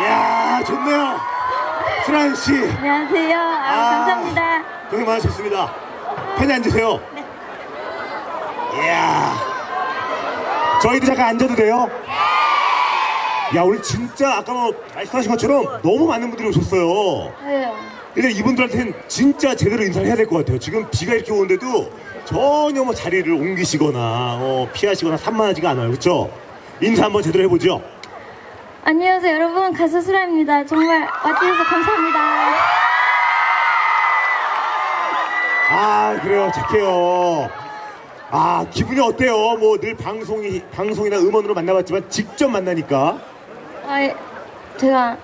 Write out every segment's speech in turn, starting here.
이야, 좋네요. 수란 씨, 안녕하세요. 아, 아. 감사합니다. 고생 많으셨습니다. 편히 앉으세요. 이야, 저희도 잠깐 앉아도 돼요? 야, 오늘 진짜 아까 뭐 말씀하신 것처럼 너무 많은 분들이 오셨어요. 왜요? 근데 이분들한테는 진짜 제대로 인사를 해야 될 것 같아요. 지금 비가 이렇게 오는데도 전혀 뭐 자리를 옮기시거나 어, 피하시거나 산만하지가 않아요. 그렇죠? 인사 한번 제대로 해보죠. 안녕하세요, 여러분. 가수 수라입니다. 정말 와주셔서 감사합니다. 아 그래요 착해요 아 기분이 어때요 뭐 늘 방송이 방송이나 음원으로 만나봤지만 직접 만나니까 아, 예, 제가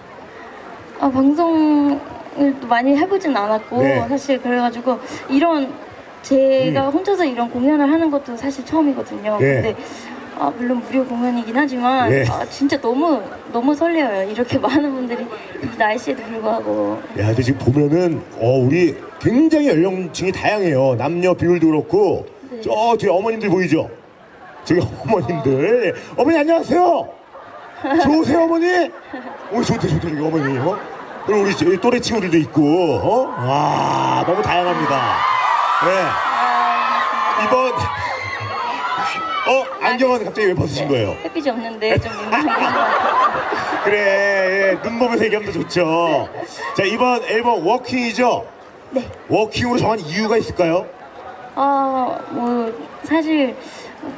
아, 방송을 또 많이 해보진 않았고 네. 사실 그래가지고 이런 제가 음. 혼자서 이런 공연을 하는 것도 사실 처음이거든요. 네. 근데 아, 물론 무료 공연이긴 하지만 네. 아, 진짜 너무 너무 설레어요. 이렇게 많은 분들이 이 날씨에도 불구하고 야 근데 지금 보면은 어 우리 굉장히 연령층이 다양해요 남녀 비율도 그렇고 네. 저 뒤에 어머님들 보이죠 저기 어머님들 어머니 안녕하세요 좋으세요 어머니 오 좋다 좋다 저기 어머니 어? 그리고 우리 저기 또래 친구들도 있고 어? 와 너무 다양합니다 네 아, 이번 어 안경은 갑자기 왜 벗으신 거예요? 햇빛이 없는데 좀 민망한 것 같아요. 그래 예, 눈 보면서 얘기하면 더 좋죠. 자 이번 앨범 워킹이죠. 네. 워킹으로 정한 이유가 있을까요? 어, 뭐, 사실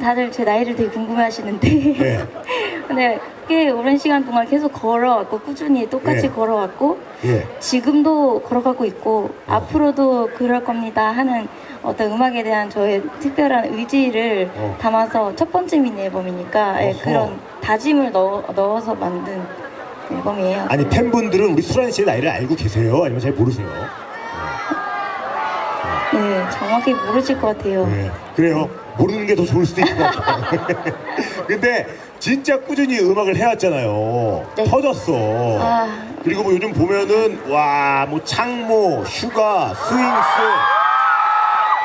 다들 제 나이를 되게 궁금해 하시는데. 네. 근데 꽤 오랜 시간 동안 계속 걸어왔고, 꾸준히 똑같이 네. 걸어왔고, 예. 지금도 걸어가고 있고, 앞으로도 그럴 겁니다 하는 어떤 음악에 대한 저의 특별한 의지를 어. 담아서 첫 번째 미니 앨범이니까 예, 어허. 그런 다짐을 넣어, 넣어서 만든 앨범이에요. 아니 팬분들은 우리 수란 씨의 나이를 알고 계세요? 아니면 잘 모르세요? 네, 정확히 모르실 것 같아요. 네. 그래요. 모르는 게 더 좋을 수도 같아요. 근데 진짜 꾸준히 음악을 해왔잖아요. 네. 터졌어. 아. 그리고 뭐 요즘 보면은 와 뭐 창모, 슈가, 스윙스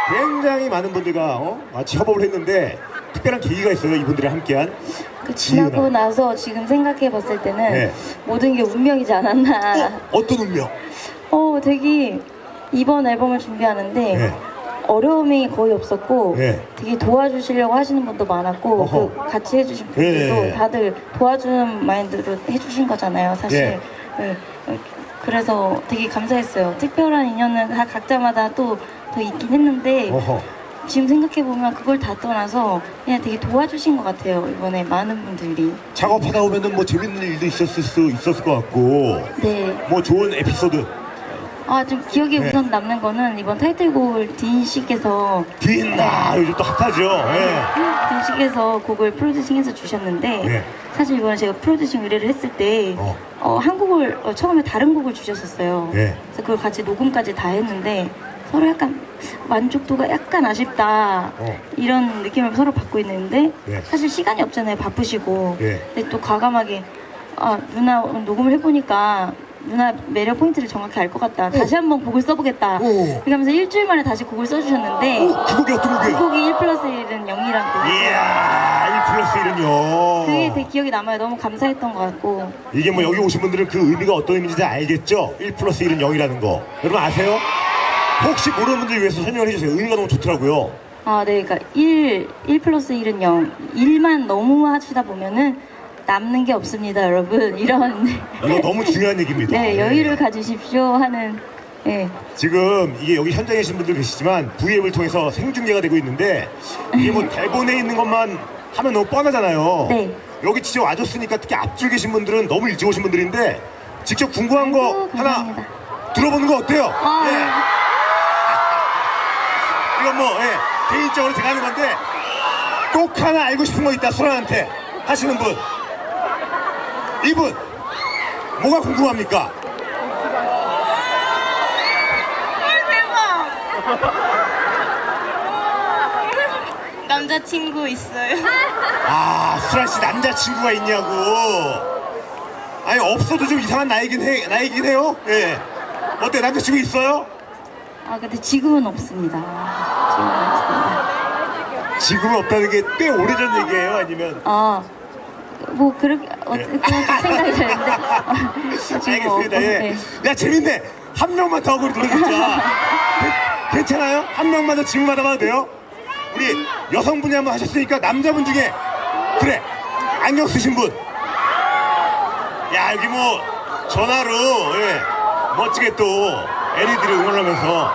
굉장히 많은 분들과 어? 같이 협업을 했는데 특별한 계기가 있어요 이분들이 함께한 그 지나고 지은아. 나서 지금 생각해 봤을 때는 네. 모든 게 운명이지 않았나. 어, 어떤 운명? 어, 되게 이번 앨범을 준비하는데 네. 어려움이 거의 없었고 네. 되게 도와주시려고 하시는 분도 많았고 어허. 그 같이 해주신 분들도 네. 다들 도와주는 마인드로 해주신 거잖아요, 사실. 네. 그래서 되게 감사했어요. 특별한 인연은 다 각자마다 또 더 있긴 했는데 어허. 지금 생각해 보면 그걸 다 떠나서 그냥 되게 도와주신 것 같아요. 이번에 많은 분들이. 작업하다 보면은 뭐 재밌는 일도 있었을 수 있었을 것 같고 네. 뭐 좋은 에피소드 아, 좀 기억에 네. 우선 남는 거는 이번 타이틀곡을 딘 씨께서 뒷나 요즘 또 핫하죠. 예. 딘 씨께서 곡을 프로듀싱해서 주셨는데 네. 사실 이번에 제가 프로듀싱 의뢰를 했을 때 어. 어, 한 곡을 어, 처음에 다른 곡을 주셨었어요. 네. 그래서 그걸 같이 녹음까지 다 했는데 서로 약간 만족도가 약간 아쉽다 어. 이런 느낌을 서로 받고 있는데 네. 사실 시간이 없잖아요 바쁘시고 네. 근데 또 과감하게 아 누나 오늘 녹음을 해보니까 누나 매력 포인트를 정확히 알 것 같다 다시 한번 곡을 써보겠다 오. 그러면서 일주일 만에 다시 곡을 써주셨는데 어, 그 곡이 어떤 그 곡이에요? 곡이 1 플러스 1은 0이란 곡 이야 1 플러스 1은요. 그게 되게 기억에 남아요 너무 감사했던 것 같고 이게 뭐 여기 오신 분들은 그 의미가 어떤 의미인지 다 알겠죠? 1 플러스 1은 0이라는 거. 여러분 아세요? 혹시 모르는 분들 위해서 설명을 해주세요. 의미가 너무 좋더라고요. 아, 네, 그러니까 1, 1 플러스 1은 0. 1만 너무 하시다 보면은 남는 게 없습니다, 여러분. 이런. 이거 너무 중요한 얘기입니다. 네, 예. 여유를 가지십시오 하는. 네. 지금 이게 여기 현장에 계신 분들 계시지만 V앱을 통해서 생중계가 되고 있는데 이게 뭐 대본에 있는 것만 하면 너무 뻔하잖아요. 네. 여기 직접 와줬으니까 특히 앞줄 계신 분들은 너무 일찍 오신 분들인데 직접 궁금한 거 아이고, 하나 감사합니다. 들어보는 거 어때요? 아, 예. 이건 뭐 예, 개인적으로 제가 하는 건데 꼭 하나 알고 싶은 거 있다 소란한테 하시는 분 이분 뭐가 궁금합니까? 남자친구 있어요. 아 수란 씨 남자친구가 있냐고 아니 없어도 좀 이상한 나이긴 해 나이긴 해요 예 어때 남자친구 있어요? 아, 근데 지금은 없습니다. 지금은 없습니다. 지금은 없다는 게 꽤 오래전 얘기예요 아니면 아, 뭐, 그렇게, 어, 네. 그렇게 생각이 드는데. 알겠습니다. 예. 네. 야 재밌네. 한 명만 더 하고 우리 노래 듣자. 괜- 괜찮아요? 한 명만 더 질문 받아봐도 돼요? 우리 여성분이 한번 하셨으니까 남자분 중에 그래 안경 쓰신 분. 야 여기 뭐 전화로 예, 멋지게 또 LED를 응원하면서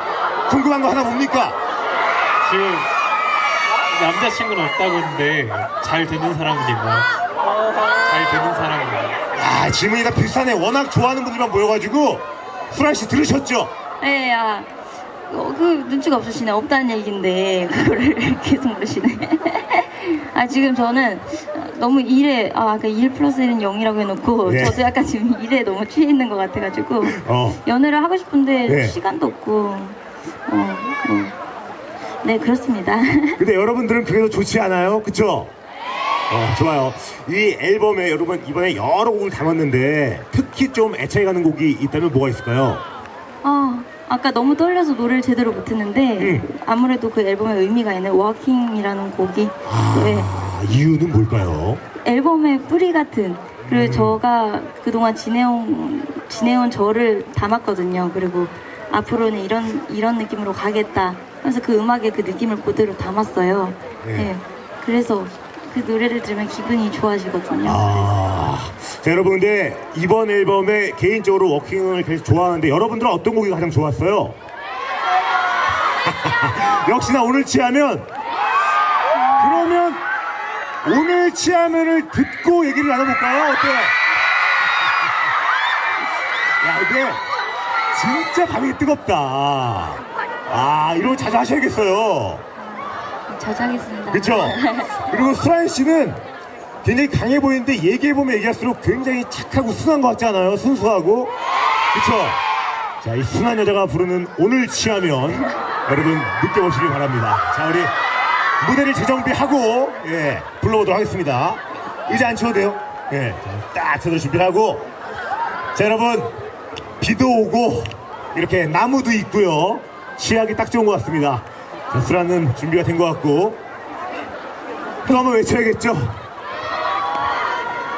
궁금한 거 하나 뭡니까? 지금 남자친구는 없다고 했는데 잘 되는 사람은 있나요? 잘 되는 있나요? 아 질문이 다 비슷하네. 워낙 좋아하는 분들만 모여가지고 수란 씨 들으셨죠? 네, 아, 어, 그 눈치가 없으시네. 없다는 얘기인데 그거를 계속 모르시네. 아 지금 저는 너무 일에 아일 플러스 1은 0이라고 해놓고 네. 저도 약간 지금 일에 너무 취해 있는 것 같아가지고 어. 연애를 하고 싶은데 네. 시간도 없고 어, 네. 네 그렇습니다. 근데 여러분들은 그게 더 좋지 않아요? 그쵸? 어, 좋아요. 이 앨범에 여러분 이번에 여러 곡을 담았는데 특히 좀 애착이 가는 곡이 있다면 뭐가 있을까요? 아 아까 너무 떨려서 노래를 제대로 못했는데 음. 아무래도 그 앨범에 의미가 있는 워킹이라는 곡이 네, 아, 이유는 뭘까요? 앨범의 뿌리 같은 음. 그리고 저가 그동안 지내온 지내온 저를 담았거든요. 그리고 앞으로는 이런 이런 느낌으로 가겠다. 그래서 그 음악에 그 느낌을 그대로 담았어요. 네. 네. 그래서 그 노래를 들으면 기분이 좋아지거든요. 아, 자, 여러분 근데 이번 앨범에 개인적으로 워킹을 계속 좋아하는데 여러분들은 어떤 곡이 가장 좋았어요? 역시나 오늘 취하면 그러면 오늘 취하면을 듣고 얘기를 나눠볼까요? 어때요? 야 이게 진짜 감이 뜨겁다. 아 이런 거 자주 하셔야겠어요. 저장했습니다. 그렇죠. 그리고 수란 씨는 굉장히 강해 보이는데 얘기해 보면 얘기할수록 굉장히 착하고 순한 것 같지 않아요? 순수하고 그렇죠. 자, 이 순한 여자가 부르는 오늘 취하면 여러분 느껴보시길 바랍니다. 자, 우리 무대를 재정비하고 예 불러보도록 하겠습니다. 의자 안 치워도 돼요? 예, 자, 딱 쳐서 준비하고 자, 여러분 비도 오고 이렇게 나무도 있고요. 취하기 딱 좋은 것 같습니다. 자, 수라는 준비가 된 것 같고 또 한번 외쳐야겠죠?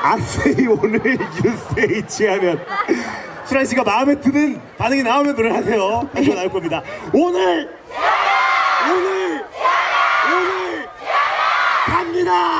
아세이 오늘 유세이 취하면 수란 씨가 마음에 드는 반응이 나오면 노래를 하세요. 다시 나올 겁니다. 오늘 오늘 오늘 갑니다.